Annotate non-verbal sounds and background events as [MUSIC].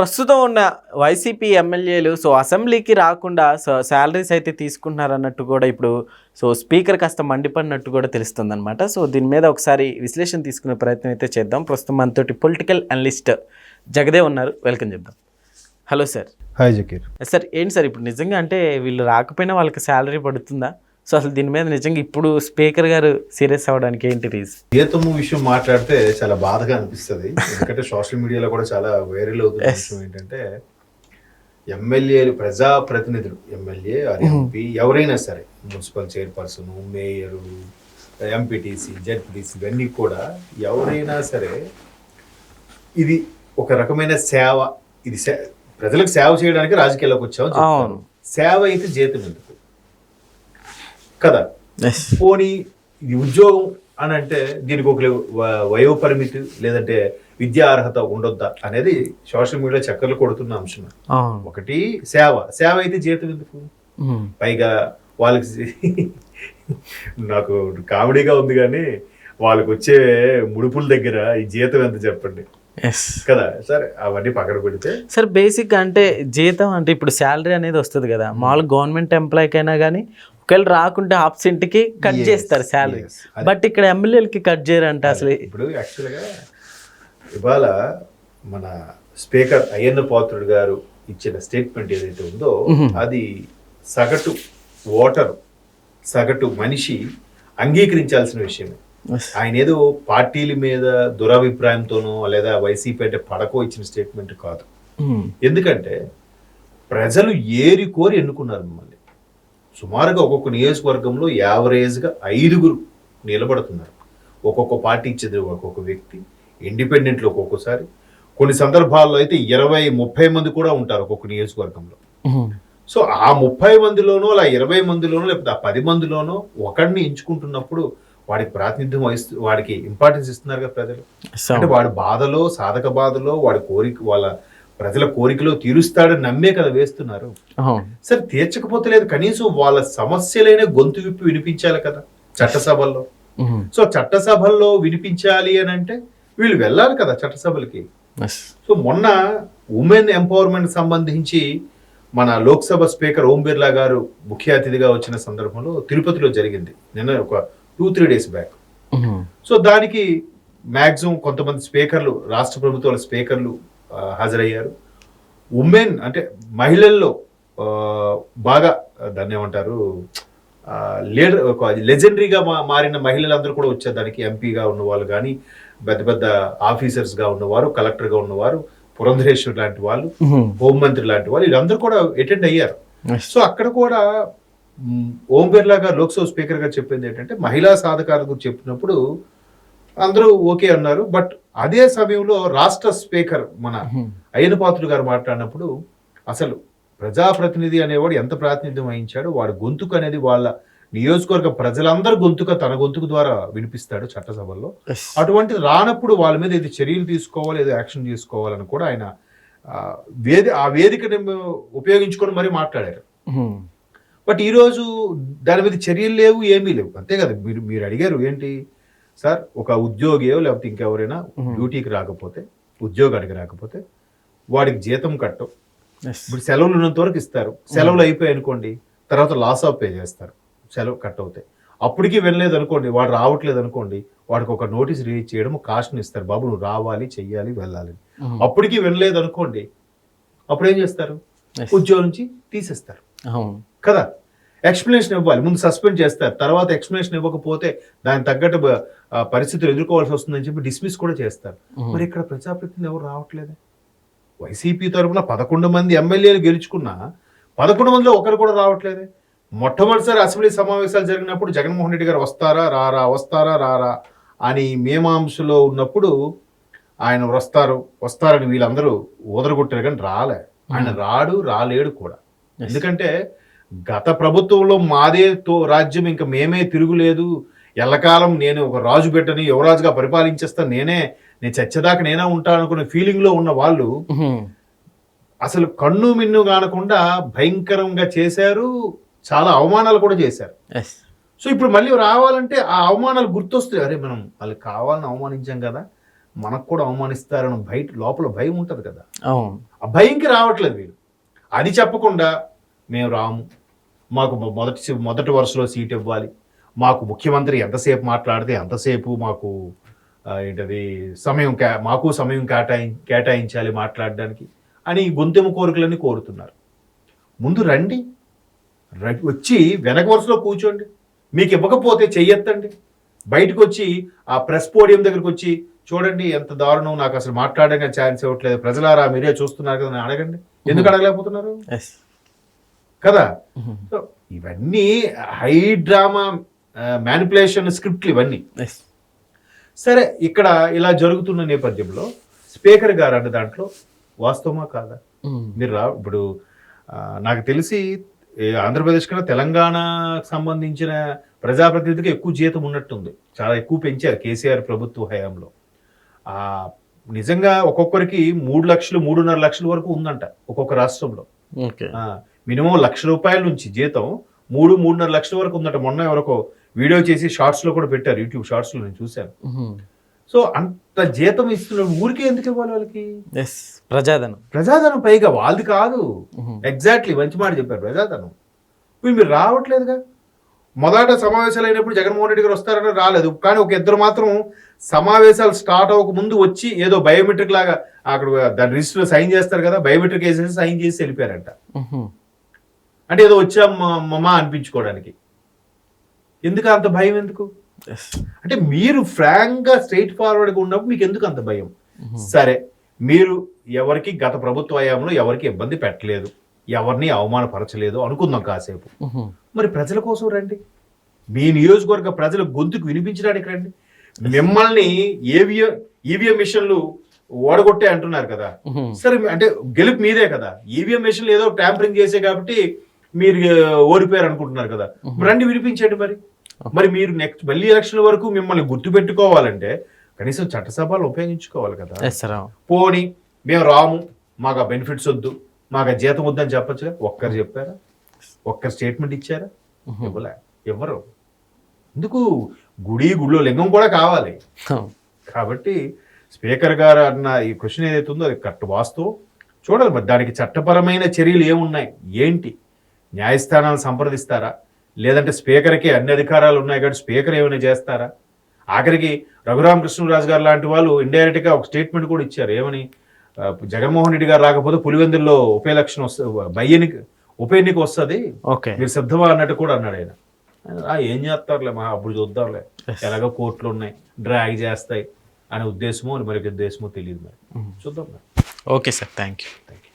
ప్రస్తుతం ఉన్న వైసీపీ ఎమ్మెల్యేలు సో అసెంబ్లీకి రాకుండా సో శాలరీస్ అయితే తీసుకుంటున్నారు అన్నట్టు కూడా ఇప్పుడు సో స్పీకర్ కాస్త మండిపడినట్టు కూడా తెలుస్తుంది అనమాట సో దీని మీద ఒకసారి విశ్లేషణ తీసుకునే ప్రయత్నం అయితే చేద్దాం. ప్రస్తుతం మనతోటి పొలిటికల్ అనలిస్ట్ జగదే ఉన్నారు. వెల్కమ్ చెప్దాం. Hello sir. Hi Zakir. Sir ఏంటి సార్ ఇప్పుడు నిజంగా అంటే వీళ్ళు రాకపోయినా వాళ్ళకి శాలరీ పడుతుందా? సో అసలు దీని మీద నిజంగా ఇప్పుడు స్పీకర్ గారు సీరియస్ అవ్వడానికి ఏంటి రీజన్ జీతము విషయం మాట్లాడితే చాలా బాధగా అనిపిస్తుంది. ఎందుకంటే సోషల్ మీడియాలో కూడా చాలా వైరల్ అవుతున్న విషయం ఏంటంటే ఎమ్మెల్యేలు ప్రజా ప్రతినిధులు ఎమ్మెల్యే ఆర్ ఎంపీ ఎవరైనా సరే municipal chairperson mayor MPTC ZPTC ఇవన్నీ కూడా ఎవరైనా సరే ఇది ఒక రకమైన సేవ. ఇది ప్రజలకు సేవ చేయడానికి రాజకీయాల్లోకి. అవును. సేవ అయితే జీతం ఎందుకు కదా. పోనీ ఉద్యోగం అని అంటే దీనికి ఒక వయో పరిమితి లేదంటే విద్యా అర్హత ఉండొద్దా అనేది సోషల్ మీడియా చక్కర్లు కొడుతున్న అంశం ఒకటి సేవ. సేవ అయితే జీతం ఎందుకు. పైగా వాళ్ళకి [LAUGHS] నాకు కామెడీగా ఉంది కానీ వాళ్ళకి వచ్చే ముడుపుల దగ్గర ఈ జీతం ఎంత చెప్పండి? కదా. సరే అవన్నీ పక్కన పెడితే. సార్ బేసిక్ అంటే జీతం అంటే ఇప్పుడు శాలరీ అనేది వస్తుంది కదా. మామూలు గవర్నమెంట్ ఎంప్లాయ్కి అయినా కానీ ఒకవేళ రాకుంటే ఆబ్సెంట్కి కట్ చేస్తారు శాలరీ బట్ ఇక్కడ ఎమ్మెల్యేలకి కట్ చేయరంట అసలు. ఇప్పుడు యాక్చువల్గా ఇవాళ మన స్పీకర్ అయ్యన్న పాత్రుడు గారు ఇచ్చిన స్టేట్మెంట్ ఏదైతే ఉందో అది సగటు ఓటర్ సగటు మనిషి అంగీకరించాల్సిన విషయమే. ఆయన ఏదో పార్టీల మీద దురభిప్రాయంతోనో లేదా వైసీపీ అంటే పడకో ఇచ్చిన స్టేట్మెంట్ కాదు. ఎందుకంటే ప్రజలు ఏరి కోరి ఎన్నుకున్నారు మిమ్మల్ని. సుమారుగా ఒక్కొక్క నియోజకవర్గంలో యావరేజ్గా ఐదుగురు నిలబడుతున్నారు. ఒక్కొక్క పార్టీ ఇచ్చేది ఒక్కొక్క వ్యక్తి ఇండిపెండెంట్లు ఒక్కొక్కసారి. కొన్ని సందర్భాల్లో అయితే ఇరవై ముప్పై మంది కూడా ఉంటారు ఒక్కొక్క నియోజకవర్గంలో. సో ఆ ముప్పై మందిలోనో అలా ఇరవై మందిలోనో లేకపోతే ఆ పది మందిలోనో ఒకడిని ఎంచుకుంటున్నప్పుడు వాడికి ప్రాతినిధ్యం వహిస్తూ వాడికి ఇంపార్టెన్స్ ఇస్తున్నారు కదా ప్రజలు. అంటే వాడి బాధలో సాధక బాధలో వాడి కోరిక వాళ్ళ ప్రజల కోరికలో తీరుస్తాడని నమ్మే కదా వేస్తున్నారు. సరే తీర్చకపోతే లేదు కనీసం వాళ్ళ సమస్యలైన గొంతు విప్పి వినిపించాలి కదా చట్టసభల్లో. సో చట్టసభల్లో వినిపించాలి అని అంటే వీళ్ళు వెళ్ళాలి కదా చట్టసభలకి. సో మొన్న ఉమెన్ ఎంపవర్మెంట్ సంబంధించి మన లోక్సభ స్పీకర్ ఓం బిర్లా గారు ముఖ్య అతిథిగా వచ్చిన సందర్భంలో తిరుపతిలో జరిగింది నిన్న ఒక two three days back. So దానికి మ్యాక్సిమం కొంతమంది స్పీకర్లు రాష్ట్ర ప్రభుత్వాల స్పీకర్లు హాజరయ్యారు ఉమెన్ అంటే మహిళల్లో బాగా దాన్ని ఏమంటారు లీడర్ ఒక లెజెండరీగా మా మారిన మహిళలందరూ కూడా వచ్చారు దానికి ఎంపీగా ఉన్నవాళ్ళు కానీ పెద్ద పెద్ద ఆఫీసర్స్గా ఉన్నవారు కలెక్టర్గా ఉన్నవారు పురంధరేశ్వర్ లాంటి వాళ్ళు. హోంమంత్రి లాంటి వాళ్ళు వీళ్ళందరూ కూడా అటెండ్ అయ్యారు. సో అక్కడ కూడా ఓం బిర్లా గారు లోక్సభ స్పీకర్ గారు చెప్పింది ఏంటంటే మహిళా సాధకాల గురించి చెప్పినప్పుడు అందరూ ఓకే అన్నారు బట్ అదే సమయంలో రాష్ట్ర స్పీకర్ మన ఉమ్. అయ్యన పాత్రుడు గారు మాట్లాడినప్పుడు అసలు ప్రజాప్రతినిధి అనేవాడు ఎంత ప్రాతినిధ్యం వహించాడు వాడి గొంతుకు అనేది వాళ్ళ నియోజకవర్గ ప్రజలందరి గొంతుక తన గొంతుకు ద్వారా వినిపిస్తాడు చట్టసభల్లో ఎస్. అటువంటిది రానప్పుడు వాళ్ళ మీద ఇది చర్యలు తీసుకోవాలి ఏదో యాక్షన్ తీసుకోవాలని కూడా ఆయన వేది ఆ వేదికని ఉపయోగించుకొని మరీ మాట్లాడారు. బట్ ఈరోజు దాని మీద చర్యలు లేవు ఏమీ లేవు అంతే కదా మీరు మీరు అడిగారు ఏంటి సార్ ఒక ఉద్యోగియో లేకపోతే ఇంకెవరైనా. డ్యూటీకి రాకపోతే ఉద్యోగానికి రాకపోతే వాడికి జీతం కట్టం. ఇప్పుడు సెలవులు ఉన్నంత వరకు ఇస్తారు. సెలవులు అయిపోయాయి అనుకోండి తర్వాత లాస్ ఆఫ్ పే చేస్తారు. సెలవు కట్ అవుతాయి అప్పటికి వెళ్ళలేదు అనుకోండి వాడు రావట్లేదు అనుకోండి వాడికి ఒక నోటీస్ రిలీజ్ చేయడం కాస్ట్ని ఇస్తారు. బాబు నువ్వు రావాలి చెయ్యాలి వెళ్ళాలి. అప్పటికి వెళ్ళలేదు అనుకోండి అప్పుడు ఏం చేస్తారు. ఉద్యోగం నుంచి తీసేస్తారు. కదా? ఎక్స్ప్లెనేషన్ ఇవ్వాలి. ముందు సస్పెండ్ చేస్తారు. తర్వాత ఎక్స్ప్లెనేషన్ ఇవ్వకపోతే దానికి తగ్గట్టు పరిస్థితులు ఎదుర్కోవాల్సి వస్తుందని చెప్పి డిస్మిస్ కూడా చేస్తారు. మరి ఇక్కడ ప్రజాప్రతినిధి ఎవరు రావట్లేదే? వైసీపీ తరఫున పదకొండు మంది ఎమ్మెల్యేలు గెలుచుకున్నా పదకొండు మందిలో ఒకరు కూడా రావట్లేదే. మొట్టమొదటిసారి అసెంబ్లీ సమావేశాలు జరిగినప్పుడు జగన్మోహన్ రెడ్డి గారు వస్తారా రారా వస్తారా రారా అని మీమాంసలో ఉన్నప్పుడు ఆయన వస్తారు వస్తారని వీళ్ళందరూ ఊదరగొట్టారు కానీ రాలే. ఆయన రాడు రాలేడు కూడా. ఎందుకంటే గత ప్రభుత్వంలో మాదే తో రాజ్యం ఇంకా మేమే తిరుగులేదు. ఎల్లకాలం నేను ఒక రాజు బిడ్డని యువరాజుగా పరిపాలించేస్తాను నేనే నేను చచ్చేదాకా నేనే ఉంటాను అనుకునే ఫీలింగ్లో ఉన్న వాళ్ళు. అసలు కన్ను మిన్ను కానకుండా భయంకరంగా చేశారు. చాలా అవమానాలు కూడా చేశారు. సో ఇప్పుడు మళ్ళీ రావాలంటే ఆ అవమానాలు గుర్తొస్తాయి. అరే మనం వాళ్ళకి కావాలని అవమానించాం కదా. మనకు కూడా అవమానిస్తారని బయట లోపల భయం ఉంటుంది కదా. ఆ భయంకి రావట్లేదు వీళ్ళు. అది చెప్పకుండా మేము రాము. మాకు మొదటి మొదటి వరుసలో సీట్ ఇవ్వాలి. మాకు ముఖ్యమంత్రి ఎంతసేపు మాట్లాడితే ఎంతసేపు మాకు ఏంటది సమయం కే మాకు సమయం కేటాయి కేటాయించాలి మాట్లాడడానికి అని గొంతెము కోరికలన్నీ కోరుతున్నారు. ముందు రండి. వచ్చి వెనక వరుసలో కూర్చోండి. మీకు ఇవ్వకపోతే చెయ్యొద్దండి బయటకు వచ్చి ఆ ప్రెస్ పోడియం దగ్గరికి వచ్చి చూడండి ఎంత దారుణం నాకు అసలు మాట్లాడడానికి ఛాన్స్ ఇవ్వట్లేదు. ప్రజలారా మీరే చూస్తున్నారు కదా అని అడగండి. ఎందుకు అడగలేకపోతున్నారు? ఎస్ కదా? సో ఇవన్నీ హై డ్రామా మ్యానిపులేషన్ స్క్రిప్ట్లు ఇవన్నీ. సరే ఇక్కడ ఇలా జరుగుతున్న నేపథ్యంలో స్పీకర్ గారు అన్న దాంట్లో వాస్తవమా కాదా? మీరు రా ఇప్పుడు నాకు తెలిసి ఆంధ్రప్రదేశ్ కన్నా తెలంగాణకు సంబంధించిన ప్రజాప్రతినిధికి ఎక్కువ జీతం ఉన్నట్టుంది. చాలా ఎక్కువ పెంచారు కేసీఆర్ ప్రభుత్వ హయాంలో. ఆ నిజంగా ఒక్కొక్కరికి మూడు లక్షలు మూడున్నర లక్షల వరకు ఉందంట ఒక్కొక్క రాష్ట్రంలో. మినిమం లక్ష రూపాయల నుంచి జీతం మూడు మూడున్నర లక్షల వరకు ఉందట. మొన్న ఎవరికో వీడియో చేసి షార్ట్స్లో కూడా పెట్టారు. యూట్యూబ్ షార్ట్స్లో నేను చూశాను. సో అంత జీతం ఇస్తున్న ఊరికే ఎందుకు ఇవ్వాలి వాళ్ళకి? ప్రజాధనం. ప్రజాధనం పైగా వాళ్ళది కాదు. ఎగ్జాక్ట్లీ మంచి మాట చెప్పారు ప్రజాధనం. ఇప్పుడు మీరు రావట్లేదుగా? మొదట సమావేశాలు అయినప్పుడు జగన్మోహన్ రెడ్డి గారు వస్తారని రాలేదు. కానీ ఒక ఇద్దరు మాత్రం సమావేశాలు స్టార్ట్ అవ్వక ముందు వచ్చి ఏదో బయోమెట్రిక్ లాగా అక్కడ దాని రిజిస్టర్ సైన్ చేస్తారు కదా బయోమెట్రిక్ వేసేసి సైన్ చేసి వెళ్ళిపోయారంట. అంటే ఏదో వచ్చాం మమ్మా అనిపించుకోవడానికి. ఎందుకు అంత భయం ఎందుకు? అంటే మీరు ఫ్రాంక్గా స్ట్రైట్ ఫార్వర్డ్గా ఉన్నప్పుడు మీకు ఎందుకు అంత భయం? సరే మీరు ఎవరికి గత ప్రభుత్వ హయాంలో ఎవరికి ఇబ్బంది పెట్టలేదు ఎవరిని అవమానపరచలేదు అనుకుందాం కాసేపు. మరి ప్రజల కోసం రండి. మీ నియోజకవర్గ ప్రజల గొంతుకు వినిపించడానికి రండి. మిమ్మల్ని ఏవిఎం ఈవీఎం మిషన్లు ఓడగొట్టే అంటున్నారు కదా. సరే అంటే గెలుపు మీదే కదా. ఈవీఎం మిషన్లు ఏదో ట్యాంపరింగ్ చేసే కాబట్టి మీరు ఓడిపోయారు అనుకుంటున్నారు కదా. రండి వినిపించండి మరి. మరి మీరు నెక్స్ట్ మళ్ళీ ఎలక్షన్ వరకు మిమ్మల్ని గుర్తు పెట్టుకోవాలంటే కనీసం చట్టసభలు ఉపయోగించుకోవాలి కదా. పోని మేము రాము మాకు బెనిఫిట్స్ వద్దు మాకు జీతం వద్దని చెప్పొచ్చుగా. ఒక్కరు చెప్పారా? ఒక్కరు స్టేట్మెంట్ ఇచ్చారా? ఇవ్వలే. ఎవరు? ఎందుకు? గుడి గుడిలో లింగం కూడా కావాలి. కాబట్టి స్పీకర్ గారు అన్న ఈ క్వశ్చన్ ఏదైతే ఉందో అది కరెక్ట్ వాస్తవం. చూడాలి మరి దానికి చట్టపరమైన చర్యలు ఏమున్నాయి? ఏంటి? న్యాయస్థానాలు సంప్రదిస్తారా? లేదంటే స్పీకర్కి అన్ని అధికారాలు ఉన్నాయి కాబట్టి స్పీకర్ ఏమైనా చేస్తారా? ఆఖరికి రఘురామకృష్ణరాజు గారు లాంటి వాళ్ళు ఇండైరెక్ట్గా ఒక స్టేట్మెంట్ కూడా ఇచ్చారు. ఏమని? జగన్మోహన్ రెడ్డి గారు రాకపోతే పులివెందుల్లో ఉప ఎలక్షన్ వస్తుంది బై ఎన్నిక ఉప ఎన్నిక వస్తుంది. మీరు సిద్ధమా అన్నట్టు కూడా అన్నాడు ఆయన. ఏం చేస్తారులే మా అప్పుడు చూద్దాంలే. ఎలాగో కోర్టులు ఉన్నాయి డ్రాగ్ చేస్తాయి అనే ఉద్దేశమో మరి ఉద్దేశమో తెలియదు మరి. చూద్దాం okay sir thank you. Thank you